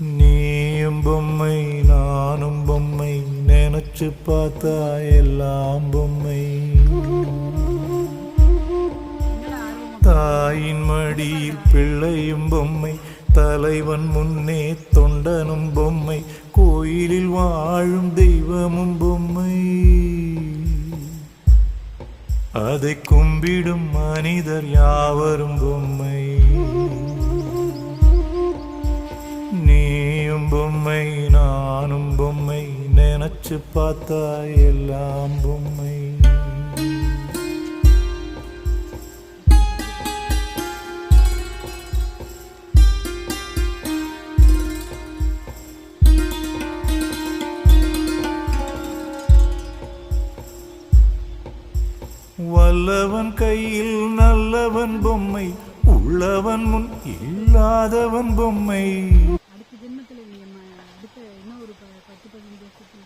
நீயும் பொம்மை நானும் பொம்மை நினைச்சு பார்த்தா எல்லாம் பொம்மை. தாயின் மடியில் பிள்ளையும் பொம்மை தலைவன் முன்னே தொண்டனும் பொம்மை கோயிலில் வாழும் தெய்வமும் பொம்மை. அதை கும்பிடும் மனிதர் யாவரும் பொம்மை. நீயும் பொம்மை நானும் பொம்மை நினைச்சு பார்த்தா எல்லாம் பொம்மை. வல்லவன் கையில் நல்லவன் பொம்மை உள்ளவன் முன் இல்லாதவன் பொம்மை. பத்து பதினஞ்சு வருஷத்துக்கு